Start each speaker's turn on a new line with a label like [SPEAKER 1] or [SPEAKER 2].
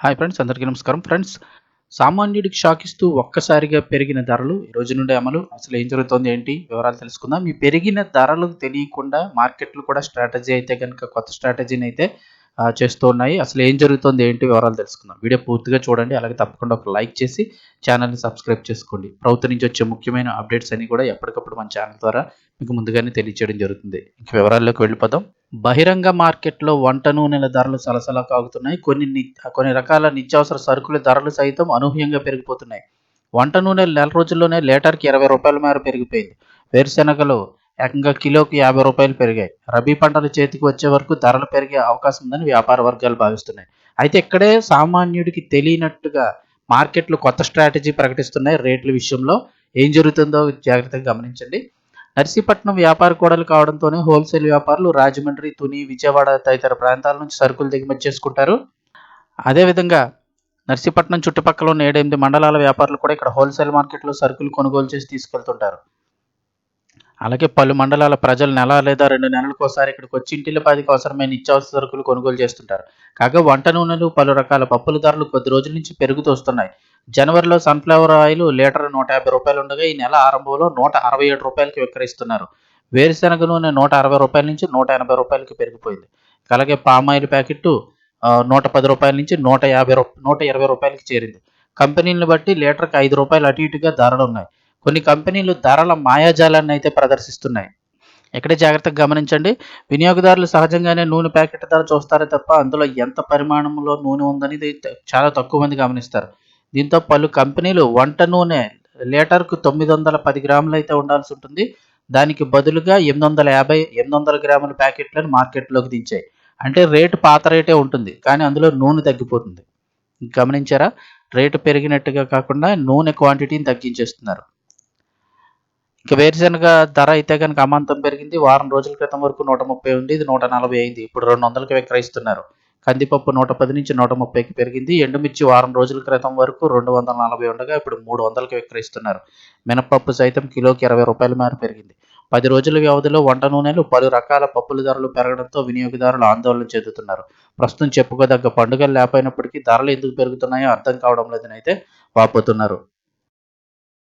[SPEAKER 1] Hi friends అందరికీ నమస్కారం. Friends సామాన్యుడికి షాక్ ఇస్తూ ఒక్కసారిగా పెరిగిన ధరలు ఈ రోజు నుండి అమలు. అసలు ఏం జరుగుతోంది ఏంటి? వివరాలు తెలుసుకుందాం. ఈ పెరిగిన ధరలు తెలియకుండా మార్కెట్లు కూడా స్ట్రాటజీ అయితే కనుక కొత్త స్ట్రాటజీని అయితే చేస్తూ ఉన్నాయి. అసలు ఏం జరుగుతోంది ఏంటి వివరాలు తెలుసుకుందాం. వీడియో పూర్తిగా చూడండి. అలాగే తప్పకుండా ఒక లైక్ చేసి ఛానల్ని సబ్స్క్రైబ్ చేసుకోండి. ప్రభుత్వం నుంచి వచ్చే ముఖ్యమైన అప్డేట్స్ అన్ని కూడా ఎప్పటికప్పుడు మన ఛానల్ ద్వారా మీకు ముందుగానే తెలియచేయడం జరుగుతుంది. ఇంక వివరాల్లోకి వెళ్ళిపోదాం. బహిరంగ మార్కెట్లో వంట నూనెల ధరలు సలసలా కాగుతున్నాయి. కొన్ని ని- కొన్ని రకాల నిత్యావసర సరుకుల ధరలు సైతం అనూహ్యంగా పెరిగిపోతున్నాయి. వంట నూనె నెల రోజుల్లోనే లీటర్కి ఇరవై రూపాయల మేర పెరిగిపోయింది. వేరుశెనగలు ఏకంగా కిలోకి యాభై రూపాయలు పెరిగాయి. రబీ పంటలు చేతికి వచ్చే వరకు ధరలు పెరిగే అవకాశం ఉందని వ్యాపార వర్గాలు భావిస్తున్నాయి. అయితే ఇక్కడే సామాన్యుడికి తెలియనట్టుగా మార్కెట్లు కొత్త స్ట్రాటజీ ప్రకటిస్తున్నాయి రేట్ల విషయంలో. ఏం జరుగుతుందో జాగ్రత్తగా గమనించండి. నర్సీపట్నం వ్యాపార కూడలు కావడంతోనే హోల్సేల్ వ్యాపారులు రాజమండ్రి తుని విజయవాడ తదితర ప్రాంతాల నుంచి సరుకులు దిగుమతి చేసుకుంటారు. అదేవిధంగా నర్సీపట్నం చుట్టుపక్కల ఉన్న ఏడెనిమిది మండలాల వ్యాపారులు కూడా ఇక్కడ హోల్సేల్ మార్కెట్లో సరుకులు కొనుగోలు చేసి తీసుకెళ్తుంటారు. అలాగే పలు మండలాల ప్రజలు నెల లేదా రెండు నెలలకు ఒకసారి ఇక్కడికి వచ్చి ఇంటిల్లిపాదికి అవసరమైన నిత్యావసర సరుకులు కొనుగోలు చేస్తుంటారు. కాగా వంట నూనెలు పలు రకాల పప్పుల ధరలు కొద్ది రోజుల నుంచి పెరుగుతూ వస్తున్నాయి. జనవరిలో సన్ఫ్లవర్ ఆయిల్ లీటర్ నూట యాభై రూపాయలు ఉండగా ఈ నెల ఆరంభంలో నూట అరవై ఏడు రూపాయలకి విక్రయిస్తున్నారు. వేరుశెనగ నూనె నూట అరవై రూపాయల నుంచి నూట ఎనభై రూపాయలకి పెరిగిపోయింది. అలాగే పామ్ ఆయిల్ ప్యాకెట్ నూట పది రూపాయల నుంచి నూట యాభై రూ నూట ఇరవై రూపాయలకి చేరింది. కంపెనీలను బట్టి లీటర్కి ఐదు రూపాయలు అటు ఇటుగా ధరలు ఉన్నాయి. కొన్ని కంపెనీలు ధరల మాయాజాలాన్ని అయితే ప్రదర్శిస్తున్నాయి. ఇక్కడే జాగ్రత్తగా గమనించండి. వినియోగదారులు సహజంగానే నూనె ప్యాకెట్ ధర చూస్తారే తప్ప అందులో ఎంత పరిమాణంలో నూనె ఉందనేది చాలా తక్కువ మంది గమనిస్తారు. దీంతో పలు కంపెనీలు వంట నూనె లీటర్కు తొమ్మిది వందల పది గ్రాములు అయితే ఉండాల్సి ఉంటుంది. దానికి బదులుగా ఎనిమిది వందల యాభై ఎనిమిది వందల గ్రాముల ప్యాకెట్లను మార్కెట్లోకి దించాయి. అంటే రేటు పాత రేటే ఉంటుంది కానీ అందులో నూనె తగ్గిపోతుంది. గమనించారా? రేటు పెరిగినట్టుగా కాకుండా నూనె క్వాంటిటీని తగ్గించేస్తున్నారు. ఇక వేరుశనగ ధర అయితే కనుక అమాంతం పెరిగింది. వారం రోజుల క్రితం వరకు నూట ముప్పై ఉంది. ఇది నూట నలభై అయింది. ఇప్పుడు రెండు వందలకి విక్రయిస్తున్నారు. కందిపప్పు నూట పది నుంచి నూట ముప్పైకి పెరిగింది. ఎండుమిర్చి వారం రోజుల క్రితం వరకు రెండు వందల నలభై ఉండగా ఇప్పుడు మూడు వందలకి విక్రయిస్తున్నారు. మినపప్పు సైతం కిలోకి ఇరవై రూపాయల మేర పెరిగింది. పది రోజుల వ్యవధిలో వంట నూనెలు పలు రకాల పప్పుల ధరలు పెరగడంతో వినియోగదారులు ఆందోళన చెందుతున్నారు. ప్రస్తుతం చెప్పుకోదగ్గ పండుగలు లేకపోయినప్పటికీ ధరలు ఎందుకు పెరుగుతున్నాయో అర్థం కావడం లేదని అయితే వాపోతున్నారు.